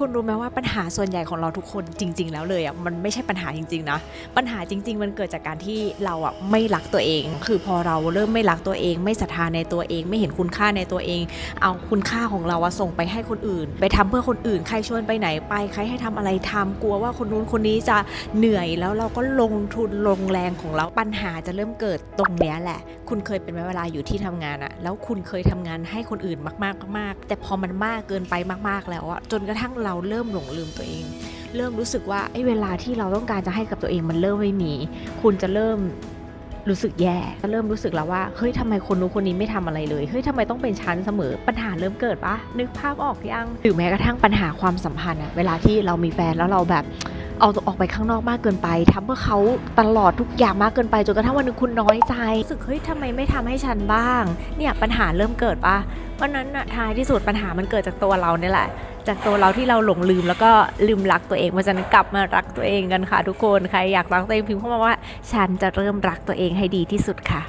คุณรู้ไหมว่าปัญหาส่วนใหญ่ของเราทุกคนจริง ๆ แล้วเลยอะมันไม่ใช่ปัญหาจริงๆนะปัญหาจริง ๆ มันเกิดจากการที่เราอะไม่รักตัวเอง คือพอเราเริ่มไม่รักตัวเอง ไม่ศรัทธาในตัวเอง ไม่เห็นคุณค่าในตัวเอง เอาคุณค่าของเราอะส่งไปให้คนอื่น ไปทำเพื่อคนอื่น ใครชวนไปไหนไปใครให้ทำอะไรทำกลัวว่าคนนู้นคนนี้จะเหนื่อยแล้วเราก็ลงทุนลงแรงของเราปัญหาจะเริ่มเกิดตรงเนี้ยแหละ คุณเคยเป็นไหมเวลาอยู่ที่ทำงานอะแล้วคุณเคยทำงานให้คนอื่นมากๆมากๆแต่พอมันมากเกินไปมากๆแล้วอะจนกระทั่งเราเริ่มหลงลืมตัวเอง เริ่มรู้สึกว่าไอ้เวลาที่เราต้องการจะให้กับตัวเองมันเริ่มไม่มี คุณจะเริ่มรู้สึกแย่เริ่มรู้สึกแล้วว่า เฮ้ยทำไมคนนู้นคนนี้ไม่ทำอะไรเลย เฮ้ยทำไมต้องเป็นชั้นเสมอ ปัญหาเริ่มเกิดปะนึกภาพออกยัง หรือแม้กระทั่งปัญหาความสัมพันธ์อะเวลาที่เรามีแฟนแล้วเราแบบ เอาตัวออกไปข้างนอกมากเกินไปทำเพื่อเขาตลอดทุกอย่างมากเกินไปจนกระทั่งวันหนึงคุณน้อยใจรู้สึกเฮ้ยทำไมไม่ทำให้ฉันบ้าง เนี่ยปัญหาเริ่มเกิดปะวันนั้นอะท้ายที่สุดปัญหามันเกิดจากตัวเราเนี่ยแหละ จากตัวเราที่เราหลงลืมแล้วก็ลืมรักตัวเองเพราะฉะนั้นกลับมารักตัวเองกันค่ะ ทุกคนใครอยากรักตัวเองพิมพ์เข้ามาว่า ฉันจะเริ่มรักตัวเองให้ดีที่สุดค่ะ